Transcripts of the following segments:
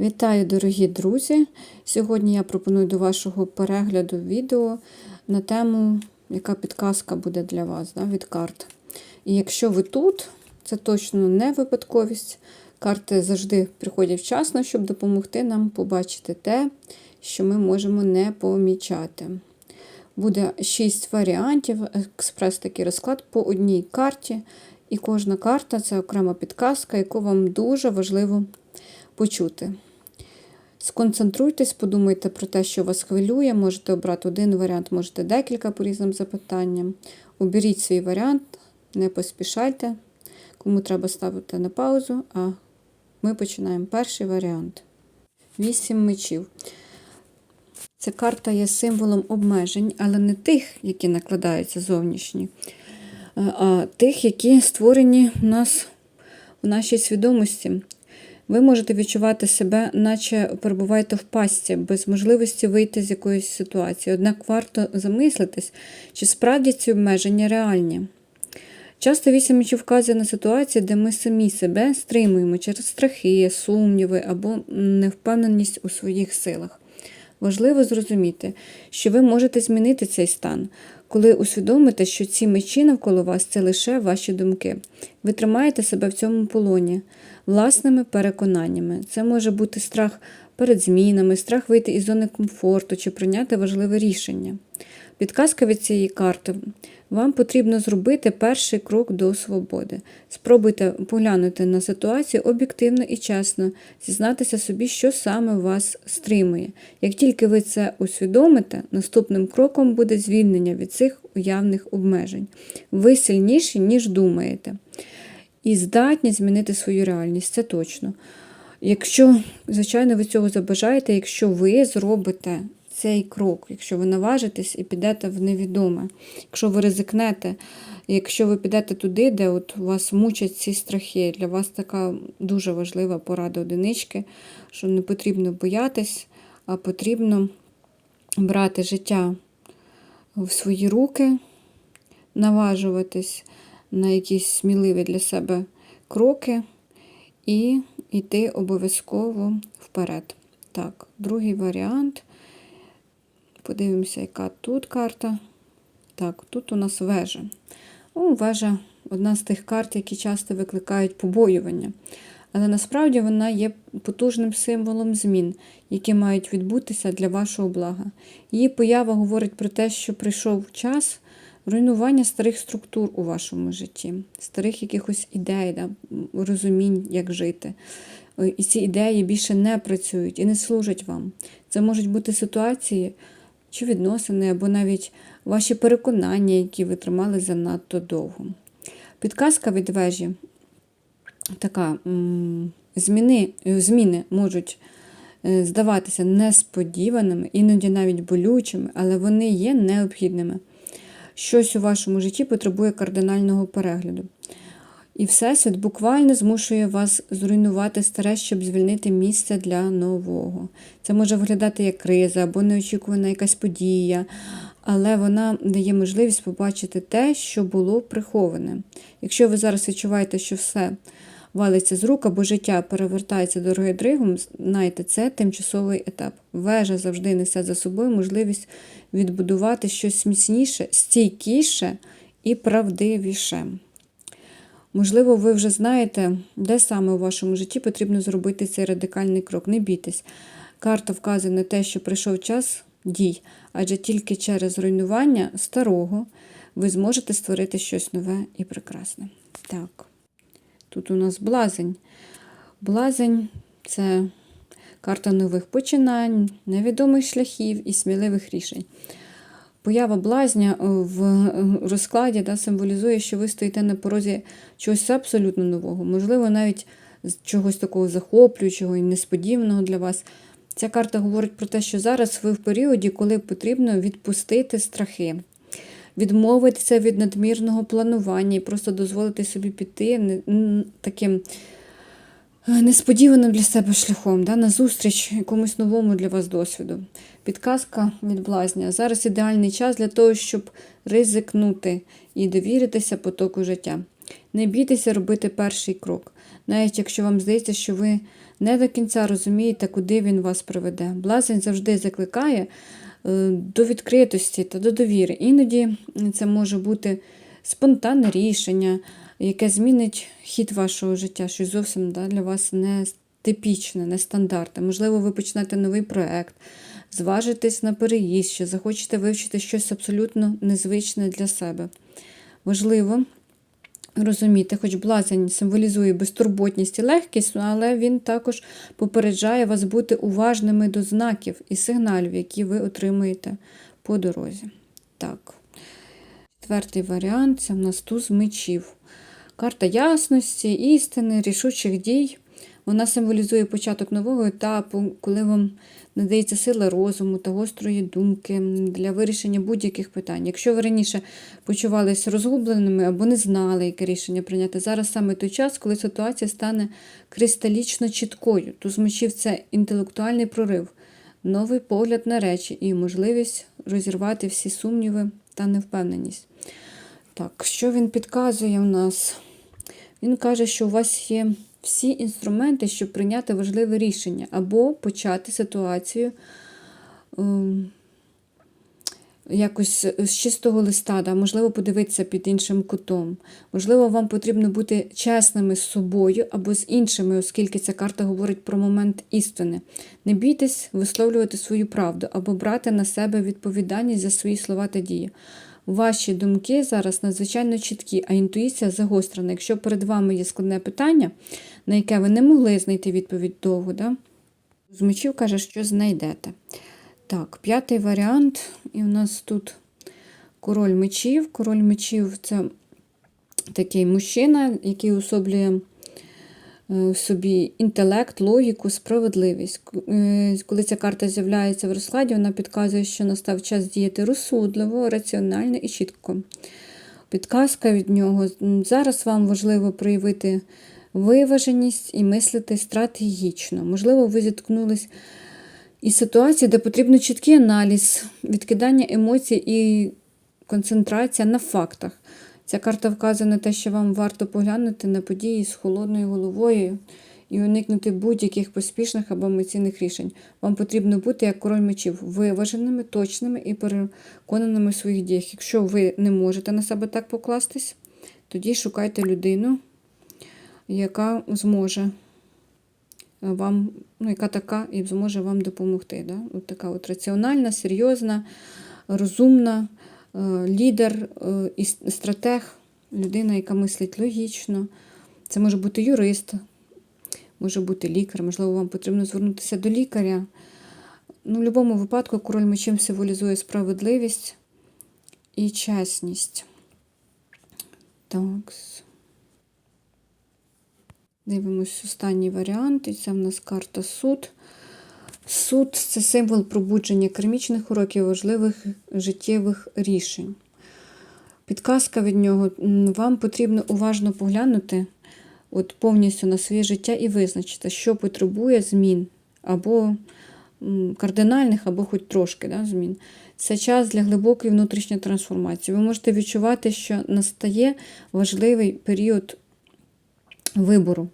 Вітаю, дорогі друзі! Сьогодні я пропоную до вашого перегляду відео на тему, яка підказка буде для вас да, від карт. І якщо ви тут, це точно не випадковість. Карти завжди приходять вчасно, щоб допомогти нам побачити те, що ми можемо не помічати. Буде 6 варіантів, експрес такий розклад по одній карті. І кожна карта це окрема підказка, яку вам дуже важливо почути. Сконцентруйтесь, подумайте про те, що вас хвилює. Можете обрати один варіант, можете декілька по різним запитанням. Оберіть свій варіант, не поспішайте. Кому треба ставити на паузу, а ми починаємо перший варіант. Вісім мечів. Ця карта є символом обмежень, але не тих, які накладаються зовнішні, а тих, які створені в нас в нашій свідомості. Ви можете відчувати себе, наче перебуваєте в пастці, без можливості вийти з якоїсь ситуації. Однак варто замислитись, чи справді ці обмеження реальні. Часто вісім вказує на ситуації, де ми самі себе стримуємо через страхи, сумніви або невпевненість у своїх силах. Важливо зрозуміти, що ви можете змінити цей стан, коли усвідомите, що ці мечі навколо вас це лише ваші думки. Ви тримаєте себе в цьому полоні власними переконаннями. Це може бути страх перед змінами, страх вийти із зони комфорту чи прийняти важливе рішення. Підказка від цієї карти. Вам потрібно зробити перший крок до свободи. Спробуйте поглянути на ситуацію об'єктивно і чесно, зізнатися собі, що саме вас стримує. Як тільки ви це усвідомите, наступним кроком буде звільнення від цих уявних обмежень. Ви сильніші, ніж думаєте. І здатні змінити свою реальність, це точно. Якщо, звичайно, ви цього забажаєте, якщо ви зробите цей крок, якщо ви наважитесь і підете в невідоме, якщо ви ризикнете, якщо ви підете туди, де от вас мучать ці страхи, для вас така дуже важлива порада одинички, що не потрібно боятись, а потрібно брати життя в свої руки, наважуватись на якісь сміливі для себе кроки і йти обов'язково вперед. Так, другий варіант. Подивимося, яка тут карта. Так, тут у нас вежа. О, вежа одна з тих карт, які часто викликають побоювання. Але насправді вона є потужним символом змін, які мають відбутися для вашого блага. Її поява говорить про те, що прийшов час руйнування старих структур у вашому житті, старих якихось ідей, да, розумінь, як жити. І ці ідеї більше не працюють і не служать вам. Це можуть бути ситуації чи відносини, або навіть ваші переконання, які ви тримали занадто довго. Підказка від вежі така: зміни, зміни можуть е, здаватися несподіваними, іноді навіть болючими, але вони є необхідними. Щось у вашому житті потребує кардинального перегляду. І Всесвіт буквально змушує вас зруйнувати старе, щоб звільнити місце для нового. Це може виглядати як криза або неочікувана якась подія, але вона дає можливість побачити те, що було приховане. Якщо ви зараз відчуваєте, що все валиться з рук або життя перевертається дорогою дригом, знайте, це тимчасовий етап. Вежа завжди несе за собою можливість відбудувати щось міцніше, стійкіше і правдивіше. Можливо, ви вже знаєте, де саме у вашому житті потрібно зробити цей радикальний крок. Не бійтесь. Карта вказує на те, що прийшов час дій, адже тільки через руйнування старого ви зможете створити щось нове і прекрасне. Так, тут у нас блазень. Блазень це карта нових починань, невідомих шляхів і сміливих рішень. Поява блазня в розкладі да, символізує, що ви стоїте на порозі чогось абсолютно нового, можливо, навіть чогось такого захоплюючого і несподіваного для вас. Ця карта говорить про те, що зараз ви в періоді, коли потрібно відпустити страхи, відмовитися від надмірного планування і просто дозволити собі піти таким несподіваним для себе шляхом, да, на зустріч якомусь новому для вас досвіду. Підказка від блазня. Зараз ідеальний час для того, щоб ризикнути і довіритися потоку життя. Не бійтеся робити перший крок, навіть якщо вам здається, що ви не до кінця розумієте, куди він вас приведе. Блазень завжди закликає е, до відкритості та до довіри. Іноді це може бути спонтанне рішення, яке змінить хід вашого життя, щось зовсім да, для вас не типічне, не стандартне. Можливо, ви почнете новий проект, зважитесь на переїзд, чи захочете вивчити щось абсолютно незвичне для себе. Важливо розуміти, хоч блазень символізує безтурботність і легкість, але він також попереджає вас бути уважними до знаків і сигналів, які ви отримуєте по дорозі. Так. Четвертий варіант це в нас туз мечів. Карта ясності, істини, рішучих дій. Вона символізує початок нового етапу, коли вам надається сила розуму та гострої думки для вирішення будь-яких питань. Якщо ви раніше почувалися розгубленими або не знали, яке рішення прийняти, зараз саме той час, коли ситуація стане кристалічно чіткою. Туз мечів це інтелектуальний прорив, новий погляд на речі і можливість розірвати всі сумніви та невпевненість. Так, що він підказує у нас? Він каже, що у вас є всі інструменти, щоб прийняти важливе рішення, або почати ситуацію ем, якось з чистого листа, да, можливо, подивитися під іншим кутом. Можливо, вам потрібно бути чесними з собою або з іншими, оскільки ця карта говорить про момент істини. Не бійтесь висловлювати свою правду або брати на себе відповідальність за свої слова та дії. Ваші думки зараз надзвичайно чіткі, а інтуїція загострена. Якщо перед вами є складне питання, на яке ви не могли знайти відповідь довго, да? з мечів каже, що знайдете. Так, п'ятий варіант. І у нас тут король мечів. Король мечів це такий мужчина, який особлює в собі інтелект, логіку, справедливість. Е, Коли ця карта з'являється в розкладі, вона підказує, що настав час діяти розсудливо, раціонально і чітко. Підказка від нього. Зараз вам важливо проявити виваженість і мислити стратегічно. Можливо, ви зіткнулись із ситуації, де потрібен чіткий аналіз, відкидання емоцій і концентрація на фактах. Ця карта вказує на те, що вам варто поглянути на події з холодною головою і уникнути будь-яких поспішних або емоційних рішень. Вам потрібно бути, як король мечів, виваженими, точними і переконаними в своїх діях. Якщо ви не можете на себе так покластись, тоді шукайте людину, яка зможе вам, ну, яка така і зможе вам допомогти. Да? От така от раціональна, серйозна, розумна. Лідер і стратег, людина, яка мислить логічно. Це може бути юрист, може бути лікар, можливо, вам потрібно звернутися до лікаря. Ну, В будь-якому випадку король мечем символізує справедливість і чесність. Так. Дивимось останній варіант. І це в нас карта суд. Суд це символ пробудження кермічних уроків важливих життєвих рішень. Підказка від нього. Вам потрібно уважно поглянути от повністю на своє життя і визначити, що потребує змін, або кардинальних, або хоч трошки да, змін. Це час для глибокої внутрішньої трансформації. Ви можете відчувати, що настає важливий період вибору.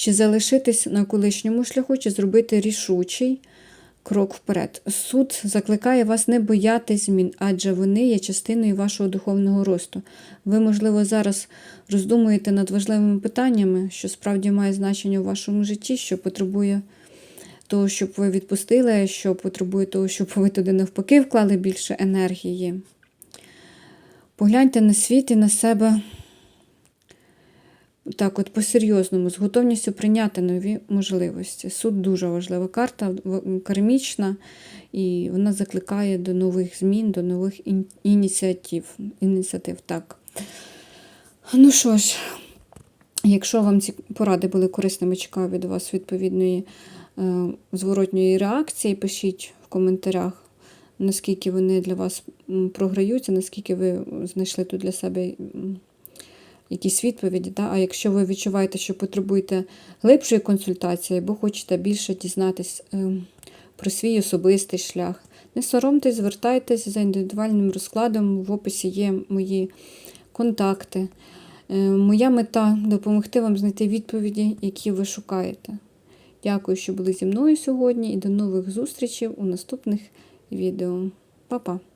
Чи залишитись на колишньому шляху, чи зробити рішучий крок вперед. Суд закликає вас не боятись змін, адже вони є частиною вашого духовного росту. Ви, можливо, зараз роздумуєте над важливими питаннями, що справді має значення у вашому житті, що потребує того, щоб ви відпустили, що потребує того, щоб ви туди навпаки вклали більше енергії. Погляньте на світ і на себе так, от по-серйозному, з готовністю прийняти нові можливості. Суд дуже важлива карта, кармічна, і вона закликає до нових змін, до нових ініціатив. ініціатив. Так. Ну що ж, якщо вам ці поради були корисними, чекаю від вас відповідної е, зворотньої реакції, пишіть в коментарях. Наскільки вони для вас програються, наскільки ви знайшли тут для себе якісь відповіді. Да? А якщо ви відчуваєте, що потребуєте глибшої консультації, або хочете більше дізнатись ем, про свій особистий шлях, не соромтесь, звертайтесь за індивідуальним розкладом. В описі є мої контакти. Е, моя мета допомогти вам знайти відповіді, які ви шукаєте. Дякую, що були зі мною сьогодні, і до нових зустрічей у наступних відео. Па-па!